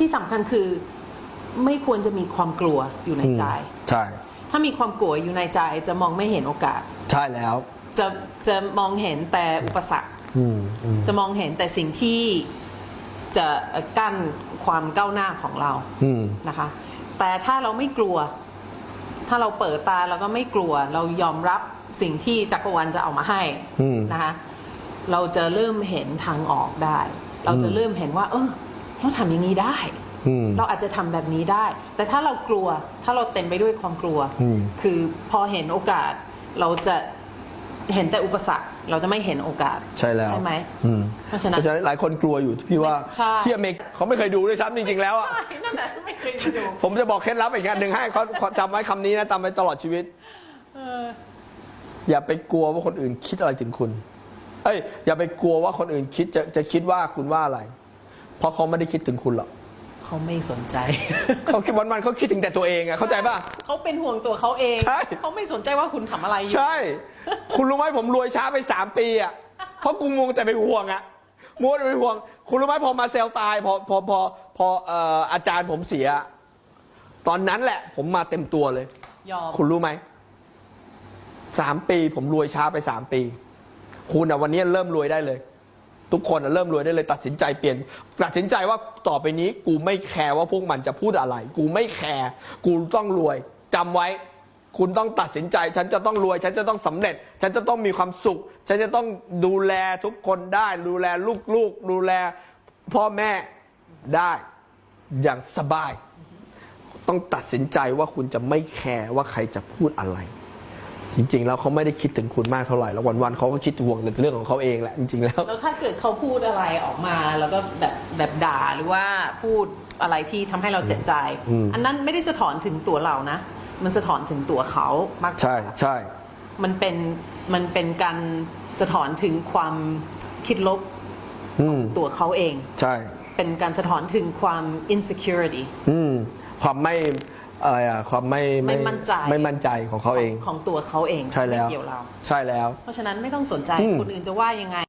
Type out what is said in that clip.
ที่สำคัญคือไม่ควรจะมีความกลัวอยู่ในใจ ใช่ ถ้ามีความกลัวอยู่ในใจจะมองไม่เห็นโอกาส ใช่แล้ว จะจะมองเห็นแต่อุปสรรค อืมอืมจะมองเห็นแต่สิ่งที่จะกั้นความก้าวหน้าของเรา อืมนะคะแต่ถ้าเราไม่กลัว ถ้าเราเปิดตาแล้วก็ไม่กลัว เรายอมรับสิ่งที่จักรวาลจะเอามาให้อืมนะคะเราจะเริ่มเห็นทางออกได้ เราจะเริ่มเห็นว่า เออ เราทำอย่างนี้ได้อืมเราอาจจะทำแบบนี้ได้ แต่ถ้าเรากลัวถ้าเราเต็มไปด้วยความกลัวอืมคือพอเห็นโอกาสเราจะเห็นแต่อุปสรรคเราจะไม่เห็นโอกาสใช่แล้วใช่ไหมอืมเพราะฉะนั้นเพราะฉะนั้นหลายคนกลัวอยู่พี่ว่าใช่ที่อเมริกาเขาไม่เคยดูด้วยซ้ำจริงๆแล้วอะใช่นั่นแหละไม่เคยไปดูผมจะบอกเคล็ดลับอีกอันหนึ่งให้เขาเขาจำไว้คำนี้นะจำไว้ตลอดชีวิตเอออย่าไปกลัวว่าคนอื่นคิดอะไรถึงคุณ เอ้ย อย่าไปกลัวว่าคนอื่นคิดจะจะคิดว่าคุณว่าอะไร เพราะเขาไม่ได้คิดถึงคุณหรอกเขาไม่สนใจ เขาคิดวันวันๆเขาคิดถึงแต่ตัวเองอะเข้าใจป่ะ เขาเป็นห่วงตัวเขาเอง ใช่ เขาไม่สนใจว่าคุณทำอะไรอยู่ ใช่ คุณรู้ไหมผมรวยช้าไปสามปีอะเพราะกูงงแต่ไปห่วงอะมัวแต่ไปห่วง คุณรู้ไหมพอมาเซลตายพอพอพอพอเอ่ออาจารย์ผมเสีย ตอนนั้นแหละ ผมมาเต็มตัวเลย ยอม คุณรู้ไหมสามปีผมรวยช้าไปสามปี คุณอะวันนี้เริ่มรวยได้เลย ทุกคนเริ่มรวยได้เลยตัดสินใจเปลี่ยนตัดสินใจว่าต่อไปนี้กูไม่แคร์ว่าพวกมันจะพูดอะไร กูไม่แคร์กูต้องรวยจำไว้ คุณต้องตัดสินใจ ฉันจะต้องรวย ฉันจะต้องสำเร็จ ฉันจะต้องมีความสุข ฉันจะต้องดูแลทุกคนได้ ดูแลลูกๆ ดูแลพ่อแม่ได้อย่างสบาย ต้องตัดสินใจว่าคุณจะไม่แคร์ว่าใครจะพูดอะไร จริงๆ แล้วเขาไม่ได้คิดถึงคุณมากเท่าไหร่แล้ววันๆเขาก็คิดห่วงแต่เรื่องของเขาเองแหละจริงๆแล้ว แล้วถ้าเกิดเขาพูดอะไรออกมาแล้วก็แบบแบบด่าหรือว่าพูดอะไรที่ทำให้เราเจ็บใจ อืม อันนั้นไม่ได้สะท้อนถึงตัวเรานะ มันสะท้อนถึงตัวเขามากกว่า ใช่ใช่ มันเป็นมันเป็นการสะท้อนถึงความคิดลบอืมตัวเขาเอง ใช่ เป็นการสะท้อนถึงความ insecurity อืมความไม่ อะไรอะความไม่ไม่มั่นใจ ไม่มั่นใจของเขาเอง ของตัวเขาเองใช่แล้ว ไม่เกี่ยวเรา ใช่แล้ว เพราะฉะนั้นไม่ต้องสนใจอืม คนอื่นจะว่ายังไง